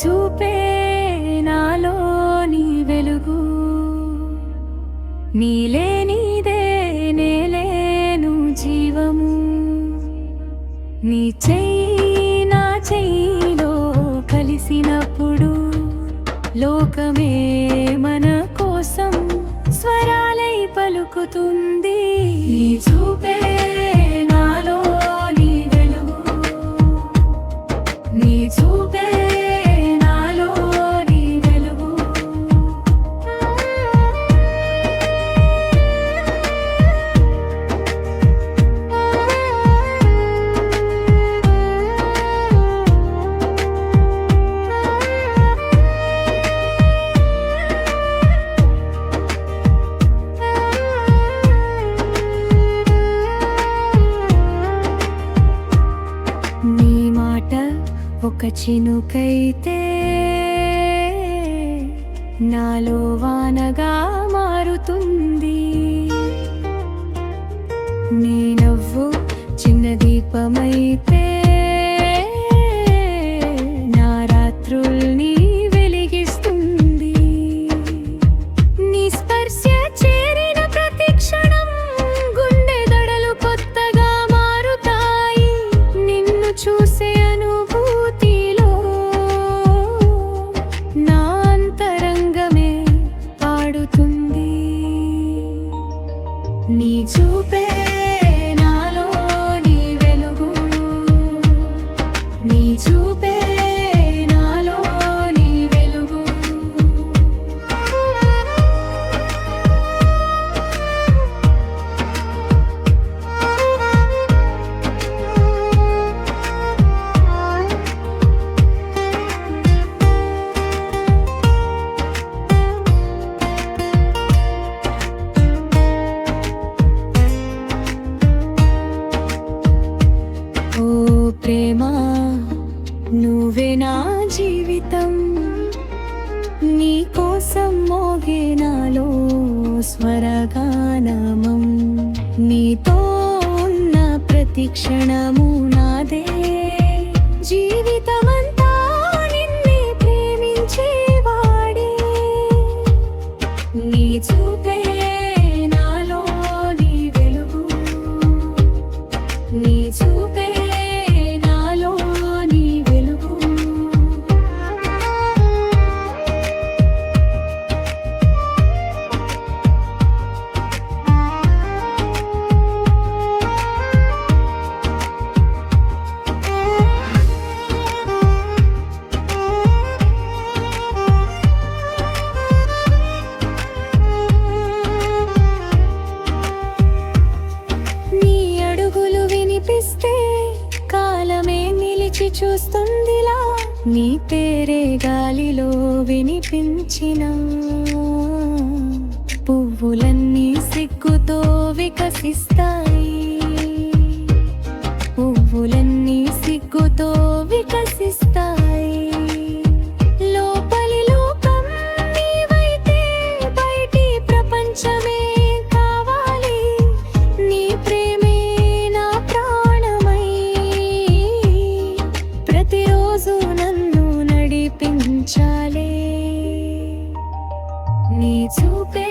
చూపే నాలో నీ వెలుగు. నీలే నీదే నేలేను జీవము. నీ చెయ్యి నా చెయ్యిలో కలిసినప్పుడు లోకమే మన కోసం స్వరాలై పలుకుతుంది. నీ చూపే నీ మాట ఒక చినుకైతే నాలో వానగా మారుతుంది. స్వరగానమం. నీతో ఉన్న ప్రతి క్షణము నాదే. జీవితమంతా నిన్నే ప్రేమించేవాడే. నీ చూ చూస్తుందిలా. నీ పేరే గాలిలో వినిపించిన పువ్వులన్నీ సిగ్గుతో వికసిస్తాయి. పువ్వులన్నీ సిగ్గుతో వికసిస్తాయి. నన్ను నడిపించాలే. నీ చూపే